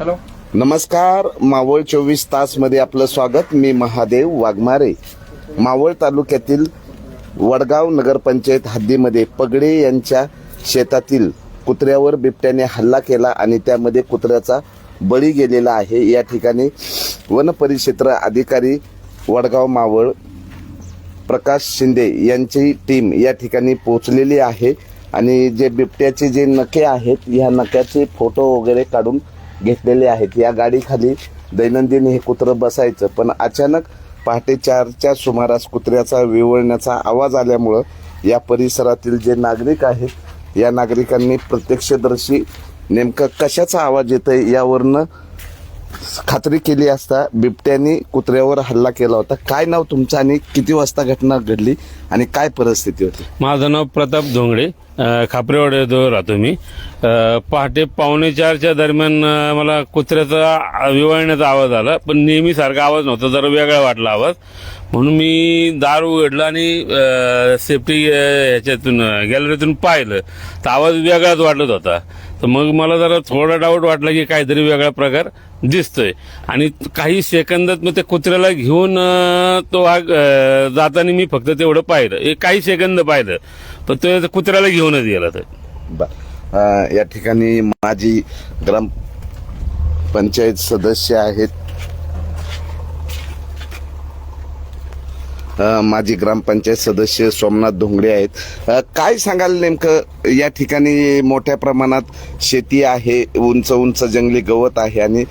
Hello. नमस्कार मावळ चोवीस तासमध्ये आपलं स्वागत. मी महादेव वाघमारे. मावळ तालुक्यातील वडगाव नगरपंचायत हद्दीमध्ये पगडे यांच्या शेतातील कुत्र्यावर बिबट्याने हल्ला केला आणि त्यामध्ये कुत्र्याचा बळी गेलेला आहे. या ठिकाणी वनपरिक्षेत्र अधिकारी वडगाव मावळ प्रकाश शिंदे यांची टीम या ठिकाणी पोहोचलेली आहे. आणि जे बिबट्याचे जे नखे आहेत या नक्याचे फोटो वगैरे काढून घेतलेले आहेत. या गाडीखाली दैनंदिन हे कुत्रं बसायचं पण अचानक पहाटे चारच्या सुमारास कुत्र्याचा विवळण्याचा आवाज आल्यामुळं या परिसरातील जे नागरिक आहेत या नागरिकांनी प्रत्यक्षदर्शी नेमकं कशाचा आवाज येतोय यावरनं खात्री केली असता बिबट्याने कुत्र्यावर हल्ला केला होता. काय नाव तुमचं आणि किती वाजता घटना घडली आणि काय परिस्थिती होती? माझं नाव प्रताप धोंगडे. खापरेवाड्याजवळ राहतो मी. पहाटे पावणे चारच्या दरम्यान मला कुत्र्याचा विवळण्याचा आवाज आला पण नेहमी सारखा आवाज नव्हता जरा वेगळा वाटला आवाज. म्हणून मी दार उघडला आणि सेफ्टी ह्याच्यातून गॅलरीतून पाहिलं. तर आवाज वेगळाच वाटत होता. तर मग मला जरा थोडा डाऊट वाटला की काहीतरी वेगळा प्रकार दिसतोय. आणि काही सेकंदात मग त्या कुत्र्याला घेऊन तो वाघ जाताना मी फक्त तेवढं पाहिलं. एक काही सेकंद पाहिलं. पण तो कुत्र्याला घेऊनच गेला तर या ठिकाणी माझी ग्राम पंचायत सदस्य आहेत. माजी ग्रामपंचायत सदस्य सोमनाथ धोंगडे आहेत. काय सांगाल नेमकं? या ठिकाणी मोठ्या प्रमाणात शेती आहे उंच उंच जंगली गवत आहे आणि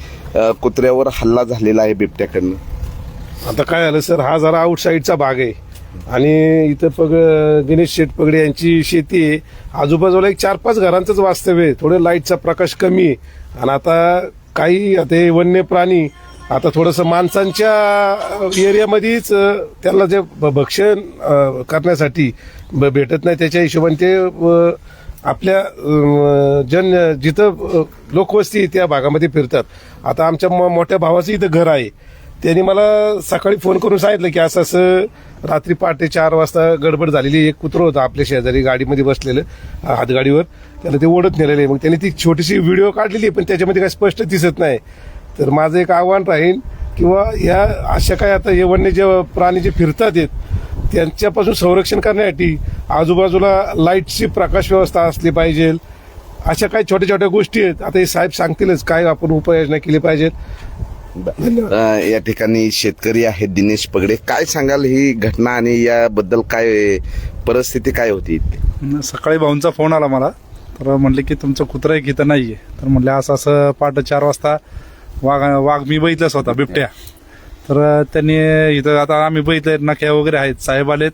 कुत्र्यावर हल्ला झालेला आहे बिबट्याकडनं. आता काय झालं सर हा जरा आउटसाईडचा भाग आहे. आणि इथं पग दिनेश शेठ पगडे यांची शेती आहे. आजूबाजूला एक चार पाच घरांचंच वास्तव्य आहे. थोडं लाईटचा प्रकाश कमी आहे. आणि आता काही आता हे वन्य प्राणी आता थोडंसं माणसांच्या एरियामध्येच त्याला त्यांना जे भक्षण करण्यासाठी भेटत नाही त्याच्या हिशोबाने ते आपल्या जन जिथं लोकवस्ती त्या भागामध्ये फिरतात. आता आमच्या मोठ्या भावाचं इथं घर आहे. त्यांनी मला सकाळी फोन करून सांगितलं की असं असं रात्री पहाटे चार वाजता गडबड झालेली एक कुत्र होतं आपल्या शेजारी गाडीमध्ये बसलेलं हातगाडीवर. त्याला ते ओढत नेलेलं आहे. मग त्यांनी ती छोटीशी व्हिडिओ काढलेली आहे, पण त्याच्यामध्ये काही स्पष्ट दिसत नाही. तर माझं एक आव्हान राहील किंवा या अशा काय आता हे वन्य जे प्राणी जे फिरतात आहेत त्यांच्यापासून संरक्षण करण्यासाठी आजूबाजूला लाईटची प्रकाश व्यवस्था असली पाहिजे. अशा काही छोट्या छोट्या गोष्टी आहेत. आता हे साहेब सांगतीलच काय आपण उपाययोजना केली पाहिजेत. या ठिकाणी शेतकरी आहेत दिनेश पगडे. काय सांगाल ही घटना आणि याबद्दल काय परिस्थिती काय होती? सकाळी भाऊंचा फोन आला मला. तर म्हणले की तुमचं कुत्रा एक इथं नाहीये. तर म्हणले असं असं पहाटे चार वाजता वाघ वाघ मी बघितलं होता बिबट्या. तर त्यांनी इथं आता आम्ही बघितलंय नख्या वगैरे आहेत साहेब आलेत.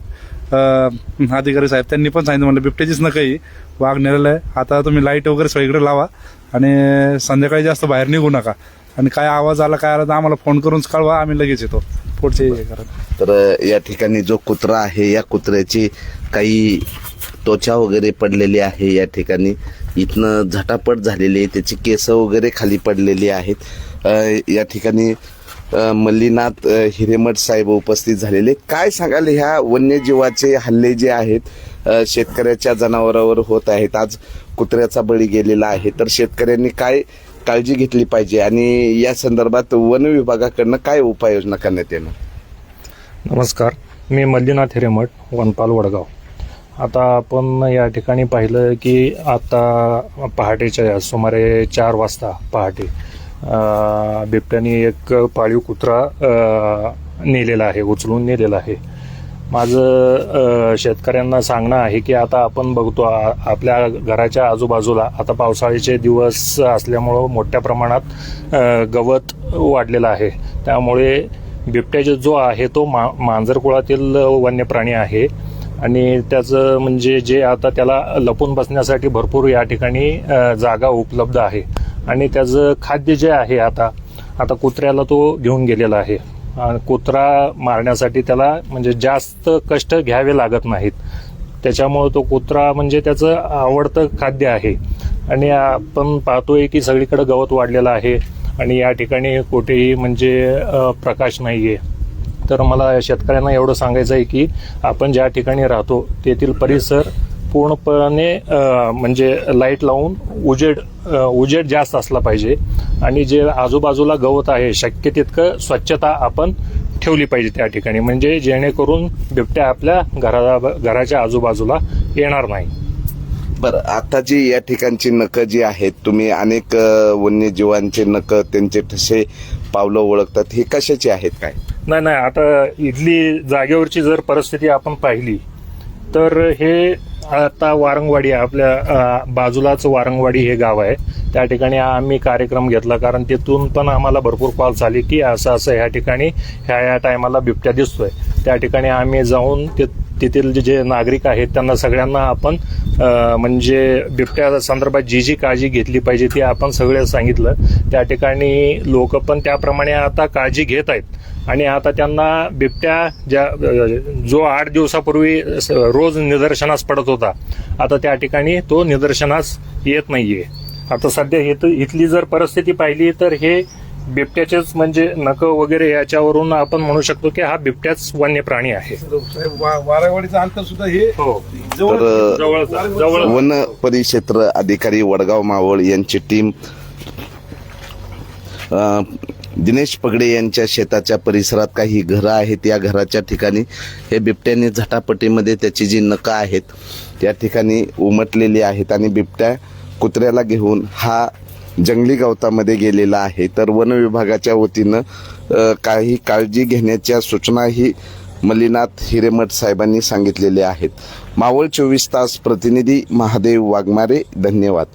अधिकारी साहेब त्यांनी पण सांगितलं म्हणलं बिबट्याचीच नकाही वाघ नेलेला आहे. आता तुम्ही लाइट वगैरे सगळीकडे लावा आणि संध्याकाळी जास्त बाहेर निघू नका. आणि काय आवाज आला काय आला तर आम्हाला फोन करूनच कळवा आम्ही लगेच येतो. पुढचे करा. तर या ठिकाणी जो कुत्रा आहे या कुत्र्याची काही त्वचा वगैरे पडलेली आहे या ठिकाणी. इथनं झटापट झालेली आहे. त्याची केस वगैरे खाली पडलेली आहेत. या ठिकाणी मल्लीनाथ हिरेमठ साहेब उपस्थित झालेले काय सांगाल ह्या वन्यजीवाचे हल्ले जे आहेत शेतकऱ्याच्या जनावरावर होत आहेत. आज कुत्र्याचा बळी गेलेला आहे. तर शेतकऱ्यांनी काय काळजी घेतली पाहिजे? आणि या संदर्भात वन विभागाकडनं काय उपाययोजना करण्यात येणार? नमस्कार. मी मल्लीनाथ हिरेमठ वनपाल वडगाव. आता आपण या ठिकाणी पाहिलं की आता पहाटेच्या सुमारे चार वाजता पहाटे बिबट्याने एक पाळीव कुत्रा नेलेला आहे उचलून नेलेला आहे. माझं शेतकऱ्यांना सांगणं आहे की आता आपण बघतो आपल्या घराच्या आजूबाजूला आता पावसाळ्याचे दिवस असल्यामुळं मोठ्या प्रमाणात गवत वाढलेलं आहे. त्यामुळे बिबट्याचा जो आहे तो मा मांजर कुळातील वन्य प्राणी आहे. आणि त्याचं म्हणजे जे आता त्याला लपून बसण्यासाठी भरपूर या ठिकाणी जागा उपलब्ध आहे. आणि त्याचं खाद्य जे आहे आता आता कुत्र्याला तो घेऊन गेलेला आहे. आणि कुत्रा मारण्यासाठी त्याला म्हणजे जास्त कष्ट घ्यावे लागत नाहीत. त्याच्यामुळं तो कुत्रा म्हणजे त्याचं आवडतं खाद्य आहे. आणि आपण पाहतोय की सगळीकडे गवत वाढलेलं आहे. आणि या ठिकाणी कुठेही म्हणजे प्रकाश प्रकाश नाहीये. तर मला शेतकऱ्यांना एवढं सांगायचं आहे की आपण ज्या ठिकाणी राहतो तेथील परिसर पूर्णपणे म्हणजे लाइट लावून उजेड उजेड जास्त असला पाहिजे आणि जे आजूबाजूला गवत आहे शक्य तितकं स्वच्छता आपण ठेवली पाहिजे त्या ठिकाणी. म्हणजे जेणेकरून बिबट्या आपल्या घरा घराच्या आजूबाजूला येणार नाही. बरं आता जी या ठिकाणची नखं जी आहेत तुम्ही अनेक वन्यजीवांचे नखं त्यांचे ठसे पावलं ओळखतात. हे कशाचे आहेत काय? नाही नाही आता इथली जागेवरची जर परिस्थिती आपण पाहिली तर हे आता वारंगवाडी आहे आपल्या बाजूलाच वारंगवाडी हे गाव आहे. त्या ठिकाणी आम्ही कार्यक्रम घेतला कारण तिथून पण आम्हाला भरपूर कॉल झाली की असं असं ह्या ठिकाणी ह्या या टायमाला बिबट्या दिसतोय. त्या ठिकाणी आम्ही जाऊन ते तेथील जे- जे नागरिक आहेत त्यांना सगळ्यांना आपण म्हणजे बिबट्या संदर्भात जी जी काळजी घेतली पाहिजे ती आपण सगळे सांगितलं. त्या ठिकाणी लोक पण त्याप्रमाणे आता काळजी घेत आहेत. आणि आता त्यांना बिबट्या ज्या जो आठ दिवसापूर्वी रोज निदर्शनास पडत होता आता त्या ठिकाणी तो निदर्शनास येत नाहीये. आता सध्या इथं- इथली जर परिस्थिती पाहिली तर हे बिबट्याचेच म्हणजे नकं वगैरे याच्यावरून आपण म्हणू शकतो की हा बिबट्याच वन्य प्राणी आहे. साहेब, वा- वारावाडीचं अंतर सुद्धा हे हो. जवळ वन परिक्षेत्र अधिकारी वडगाव मावळ यांची टीम अ, दिनेश पगडे यांच्या शेताच्या परिसरात काही घरं आहेत. या घराच्या ठिकाणी हे बिबट्याने झटापटीमध्ये त्याची जी नका आहेत त्या ठिकाणी उमटलेली आहेत आणि बिबट्या कुत्र्याला घेऊन हा जंगली गवतामध्ये गेलेला आहे. तर वन विभागाच्या वतीनं काही काळजी घेण्याच्या सूचनाही मल्लीनाथ हिरेमठ साहेबांनी सांगितलेले आहेत. मावळ चोवीस तास प्रतिनिधी महादेव वाघमारे धन्यवाद.